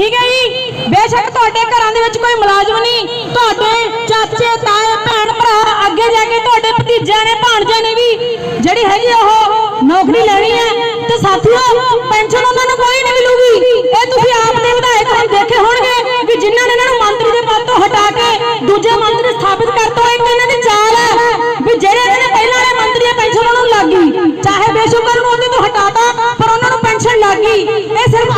ਠੀਕ ਹੈ ਜੀ? ਬੇਸ਼ੱਕ ਤੁਹਾਡੇ ਘਰਾਂ ਦੇ ਵਿੱਚ ਕੋਈ ਮੁਲਾਜ਼ਮ ਨਹੀਂ। ਤੁਹਾਡੇ ਚਾਚੇ, ਤਾਏ, ਭੈਣ, ਭਰਾ ਅੱਗੇ ਜਾ ਕੇ ਤੁਹਾਡੇ ਭਤੀਜਿਆਂ ਨੇ, ਭਾਣਜਿਆਂ ਨੇ ਵੀ ਜਿਹੜੀ ਹੈਗੀ ਉਹ ਨੌਕਰੀ ਲੈਣੀ ਹੈ ਤੇ ਸਾਥੀਓ, ਪੈਨਸ਼ਨ ਉਹਨਾਂ ਨੂੰ ਕੋਈ ਨਹੀਂ ਮਿਲੂਗੀ। ਇਹ ਤੁਸੀਂ ਆਪ ਦੇ ਵਿਧਾਇਕ ਹੁਣ ਦੇਖੇ ਹੋਣਗੇ ਵੀ ਜਿਨ੍ਹਾਂ ਨੇ ਇਹਨਾਂ ਨੂੰ ਮੰਤਰੀ ਦੇ ਪਦ ਤੋਂ ਹਟਾ ਕੇ ਦੂਜੇ ਮੰਤਰੀ ਸਥਾਪਿਤ ਕਰਤਾ ਇੱਕ ਇਹਨਾਂ ਦੀ ਚਾਲ ਹੈ ਵੀ ਜਿਹੜੇ ਇਹਨਾਂ ਨੇ ਪਹਿਲਾਂ ਵਾਲੇ ਮੰਤਰੀ ਦੀ ਪੈਨਸ਼ਨ ਉਹਨਾਂ ਨੂੰ ਲੱਗ ਚਾਹੇ ਬੇਸ਼ੁਕਰ ਨੂੰ ਉਹਦੇ ਤੋਂ ਹਟਾਤਾ, ਪਰ ਉਹਨਾਂ ਨੂੰ ਪੈਨਸ਼ਨ ਲੱਗ ਇਹ ਸਿਰਫ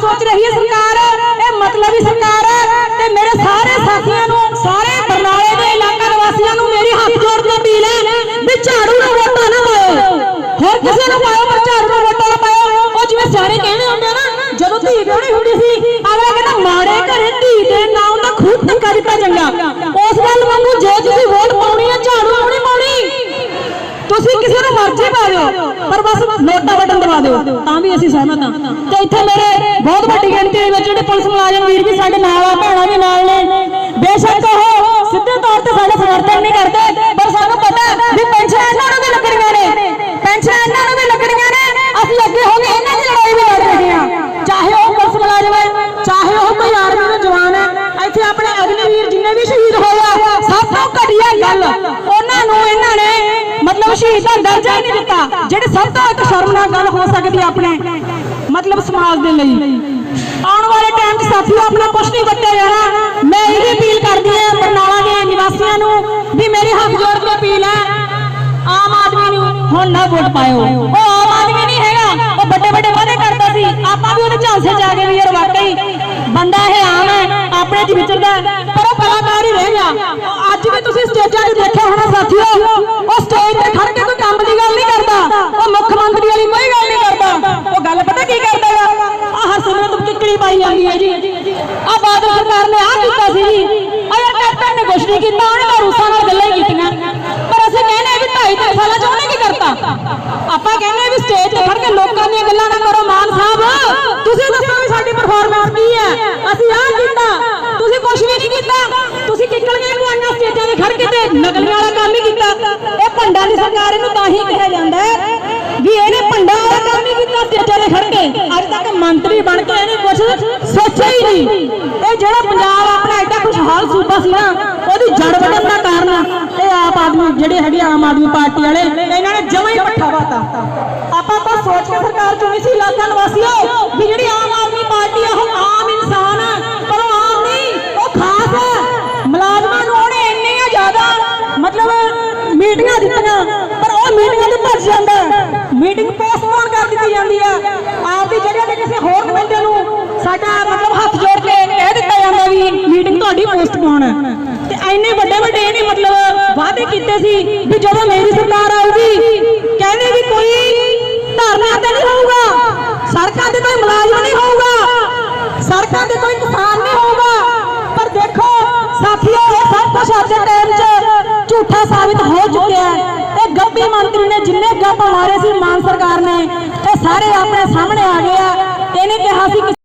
ਸੋਚ ਰਹੀ ਹੈ ਸਰਕਾਰ। ਇਹ ਮਤਲਬੀ ਸਰਕਾਰ ਹੈ ਤੇ ਮੇਰੇ ਸਾਰੇ ਸਾਥੀਆਂ ਨੂੰ, ਸਾਰੇ ਬਰਨਾਲੇ ਦੇ ਇਲਾਕਾ ਨਿਵਾਸੀਆਂ ਨੂੰ ਮੇਰੀ ਹੱਥ ਜੋੜ ਕੇ ਅਪੀਲ ਹੈ ਵੀ ਝਾੜੂ ਨੂੰ ਵੋਟਾਂ ਨਾ ਪਾਓ ਹੋਰ ਕਿਸੇ ਨੂੰ ਪਾਓ ਪਰ ਝਾੜੂ ਨੂੰ ਵੋਟਾਂ ਨਾ ਪਾਓ ਉਹ ਜਿਵੇਂ ਸਾਰੇ ਕਹਿੰਦੇ ਹੁੰਦੇ ਨਾ, ਜਦੋਂ ਧੀ ਵਿਆਹਣੀ ਹੁੰਦੀ ਸੀ, ਅਗਲਾ ਕਹਿੰਦਾ, ਮਾੜੇ ਘਰੇ ਧੀ ਦੇ ਨਾਮ ਦਾ ਖੂਬ ਧੱਕਾ ਦਿੱਤਾ ਚੰਗਾ। ਉਸ ਗੱਲ ਵਾਂਗੂ ਜੇ ਤੁਸੀਂ ਵੋਟ ਪਾਉਣੀ ਹੈ, ਝਾੜੂ ਨੂੰ ਨਹੀਂ ਪਾਉਣੀ? ਤੁਸੀਂ ਕਿਸੇ ਨੂੰ ਮਰਜ਼ੀ ਪਾ ਦਿਓ, ਪਰ ਬਸ ਨੋਟਾ ਬਟਨ ਦਬਾ ਦਿਓ, ਤਾਂ ਵੀ ਅਸੀਂ ਸਹਿਮਤ ਹਾਂ। ਤੇ ਇੱਥੇ ਮੇਰੇ ਪੁਲਿਸ ਮੁਲਾਜ਼ਮ ਵੀਰ ਵੀ ਸਾਡੇ ਨਾਲ ਆ ਭੈਣਾਂ ਵੀ ਨਾਲ ਨੇ। ਬੇਸ਼ੱਕ ਉਹ ਸਿੱਧੇ ਤੌਰ ਤੇ ਸਾਡਾ ਸਮਰਥਨ ਨਹੀਂ ਕਰਦੇ, ਪਰ ਸਾਨੂੰ ਪਤਾ ਵੀ ਪੈਨਸ਼ਨ ਇਹਨਾਂ ਨੂੰ ਵੀ ਲੱਗਣੀਆਂ ਨੇ। ਪੈਨਸ਼ਨ ਇਹਨਾਂ ਨੂੰ ਵੀ ਲੱਗਣੀਆਂ ਨੇ। ਅਸੀਂ ਅੱਗੇ ਹੋ ਕੇ ਇਹਨਾਂ ਦੀ ਲੜਾਈ ਵੀ ਲੜ ਰਹੇ ਹਾਂ। ਚਾਹੇ ਉਹ ਪੁਲਿਸ ਮੁਲਾਜ਼ਮ ਹੈ, ਚਾਹੇ ਉਹ ਕੋਈ ਆਰਮੀ ਦਾ ਜਵਾਨ ਹੈ, ਇੱਥੇ ਆਪਣੇ ਅਗਨੀਵੀਰ ਜਿੰਨੇ ਵੀ ਸ਼ਹੀਦ ਹੋਏ ਆ, ਸਭ ਤੋਂ ਘਟੀਆ ਗੱਲ, ਉਹਨਾਂ ਨੂੰ ਇਹਨਾਂ ਨੇ ਮਤਲਬ ਸ਼ਹੀਦ ਦਰਜਾ ਹੀ ਨਹੀਂ ਦਿੱਤਾ, ਜਿਹੜੇ ਸਭ ਤੋਂ ਇੱਕ ਸ਼ਰਮਨਾਕ ਗੱਲ ਹੋ ਸਕਦੀ ਆਪਣੇ ਮਤਲਬ ਸਮਾਜ ਦੇ ਲਈ। ਆਉਣ ਵਾਲੇ ਟਾਈਮ 'ਚ ਸਾਥੀਓ, ਆਪਣਾ ਕੁਛ ਨਹੀਂ ਵੱਟਿਆ ਜਾਣਾ ਮੈਂ ਇਹ ਵੀ ਅਪੀਲ ਕਰਦੀ ਹਾਂ ਬਰਨਾਲਾ ਦੇ ਨਿਵਾਸੀਆਂ ਨੂੰ ਵੀ ਮੇਰੀ ਹੱਥ ਜੋੜ ਕੇ ਅਪੀਲ ਹੈ, ਆਮ ਆਦਮੀ ਨੂੰ ਹੁਣ ਨਾ ਵੋਟ ਪਾਇਓ। ਉਹ ਆਮ ਆਦਮੀ ਨਹੀਂ ਹੈਗਾ, ਉਹ ਵੱਡੇ ਵੱਡੇ ਵਾਅਦੇ ਕਰਦਾ ਸੀ। ਆਪਾਂ ਵੀ ਉਹਦੇ ਝਾਂਸੇ ਜਾ ਕੇ ਵੀ ਯਾਰ ਵਾਕਈ ਬੰਦਾ ਇਹ ਆਮ ਹੈ, ਆਪਣੇ ਚ ਵਿਚਰਦਾ ਪਰ ਉਹ ਕਲਾਕਾਰ ਹੀ ਰਹਿ ਗਿਆ। ਅੱਜ ਵੀ ਤੁਸੀਂ ਸਟੇਜਾਂ 'ਤੇ ਦੇਖਿਆ ਹੋਣਾ ਸਾਥੀਓ ਉਹ ਸਟੇਜ ਤੇ ਖੜ ਕੇ ਕੋਈ ਕੰਮ ਦੀ ਗੱਲ ਨਹੀਂ ਕਰਦਾ ਉਹ ਮੁੱਖ ਮੰਤਰੀ ਵਾਲੀ ਕੋਈ ਗੱਲ ਨਹੀਂ ਕਰਦਾ ਉਹ ਗੱਲ ਪਤਾ ਕੀ ਕਰਦਾ ਹੈ ਆ ਹਰਸਿਮਰਤ ਕਿੱਕੜੀ ਪਾਈ ਜਾਂਦੀ ਹੈ ਜੀ ਆ ਬਾਦਲ ਸਰਕਾਰ ਨੇ ਆ ਕੀਤਾ ਸੀ ਜੀ ਆ ਯਾਰ ਕੈਪਟਨ ਕੀਤਾ ਉਹਨੇ ਤਾਂ ਰੂਸਾਂ ਨਾਲ ਗੱਲਾਂ ਹੀ ਕੀਤੀਆਂ। ਪਰ ਅਸੀਂ ਕਹਿੰਦੇ ਵੀ ਢਾਈ ਤਿੰਨ ਸਾਲਾਂ ਚ ਉਹਨੇ ਕੀ ਕਰਤਾ? ਆਪਾਂ ਕਹਿੰਦੇ ਵੀ ਸਟੇਜ ਤੇ ਖੜ ਕੇ ਲੋਕਾਂ ਦੀਆਂ ਗੱਲਾਂ ਨਾ ਕਰੋ ਮਾਨ ਸਾਹਿਬ। ਤੁਸੀਂ ਦੱਸੋ ਵੀ ਸਾਡੀ ਪਰਫਾਰਮੈਂਸ ਕੀ ਹੈ? ਅਸੀਂ ਆਹ ਕੀਤਾ। ਤੁਸੀਂ ਕੁਛ ਵੀ ਨਹੀਂ ਕੀਤਾ। ਤੁਸੀਂ ਕਿੱਕਲੀਆਂ ਪਵਾਈਆਂ ਸਟੇਜਾਂ ਤੇ ਖੜ ਕੇ ਤੇ ਨਕਲੀਆਂ ਵਾਲਾ ਕੰਮ ਹੀ ਕੀਤਾ। ਇਹ ਭੰਡਾਂ ਦੀ ਸਰਕਾਰ ਇਹਨੂੰ ਤਾਂ ਹੀ ਕਿਹਾ ਜਾਂਦਾ ਹੈ ਵੀ ਇਹਨੇ ਭੰਡਾਂ ਵਾਲਾ ਕੰਮ ਹੀ ਕੀਤਾ ਸਟੇਜਾਂ ਤੇ ਖੜ ਕੇ। ਅੱਜ ਤੱਕ ਮੰਤਰੀ ਬਣ ਕੇ ਇਹਨੇ ਕੁਛ ਸੋਚਿਆ ਹੀ ਨਹੀਂ। ਇਹ ਜਿਹੜਾ ਪੰਜਾਬ ਆਪਣਾ ਸੂਬਾ ਸੀ ਨਾ। ਉਹਦੀ ਜੜ ਵੱਢਣ ਦਾ ਕਾਰਨ ਇਹ ਆਪ ਆਦਮੀ ਜਿਹੜੇ ਹੈਗੇ ਆਮ ਆਦਮੀ ਪਾਰਟੀ ਵਾਲੇ, ਇਹਨਾਂ ਨੇ ਜਮਾਂ ਹੀ ਪੱਠਾ ਵਾਤਾ। ਆਪਾਂ ਤਾਂ ਸੋਚ ਕੇ ਸਰਕਾਰ ਚੁਣੀ ਸੀ, ਇਲਾਕਾ ਨਿਵਾਸੀਓ, ਵੀ ਜਿਹੜੀ ਆਮ ਆਦਮੀ ਪਾਰਟੀ ਆ, ਉਹ ਆਮ ਇਨਸਾਨ ਆ, ਪਰ ਉਹ ਆਮ ਨਹੀਂ, ਉਹ ਖਾਸ ਹੈ ਮੁਲਾਜ਼ਮਾਂ ਨੂੰ ਉਹਨੇ ਇੰਨੀਆਂ ਜ਼ਿਆਦਾ, ਮਤਲਬ ਮੀਟਿੰਗਾਂ ਦਿੱਤੀਆਂ, ਪਰ ਉਹ ਮੀਟਿੰਗਾਂ ਤੇ ਭੱਜ ਜਾਂਦਾ। ਮੀਟਿੰਗ ਪੋਸਟਪੋਨ ਕਰ ਦਿੱਤੀ ਜਾਂਦੀ ਆ। ਆਪਦੀ ਜਗ੍ਹਾ ਤੇ ਕਿਸੇ ਹੋਰ ਨੁਮਾਇੰਦੇ ਨੂੰ ਸਾਡਾ ਮਤਲਬ ਹੱਥ ਜੋੜ ਕੇ ਕਹਿ ਦਿੱਤਾ ਜਾਂਦਾ ਵੀ ਮੀਟਿੰਗ ਤੁਹਾਡੀ ਪੋਸਟਪੋਨ ਹੈ ਤੇ ਐਨੇ ਵੱਡੇ ਵੱਡੇ ਇਹਨੇ ਮਤਲਬ ਵਾਅਦੇ ਕੀਤੇ ਸੀ ਵੀ ਜਦੋਂ ਮੇਰੀ ਸਰਕਾਰ ਆਊਗੀ, ਕਹਿੰਦੇ ਵੀ ਕੋਈ ਧਰਨਾ ਤੇ ਨਹੀਂ ਹੋਊਗਾ, ਸੜਕਾਂ ਤੇ ਕੋਈ ਮੁਲਾਜ਼ਮ ਨਹੀਂ ਹੋਊਗਾ, ਸੜਕਾਂ ਤੇ ਕੋਈ ਕਿਸਾਨ ਨਹੀਂ ਹੋਊਗਾ। ਪਰ ਦੇਖੋ, ਸਾਥੀਓ, ਇਹ ਸਭ ਕੁਝ ਅੱਜ ਦੇ ਟਾਈਮ 'ਚ ਝੂਠਾ ਸਾਬਿਤ ਹੋ ਚੁੱਕਿਆ ਹੈ। ਇਹ ਗੱਪੀ ਮੰਤਰੀ ਨੇ ਜਿੰਨੇ ਗੱਪ ਮਾਰੇ ਸੀ ਮਾਨ ਸਰਕਾਰ ਨੇ ਇਹ ਸਾਰੇ ਆਪਣੇ ਸਾਹਮਣੇ ਆ ਗਏ ਆ। ਇਹਨੇ ਕਿਹਾ ਸੀ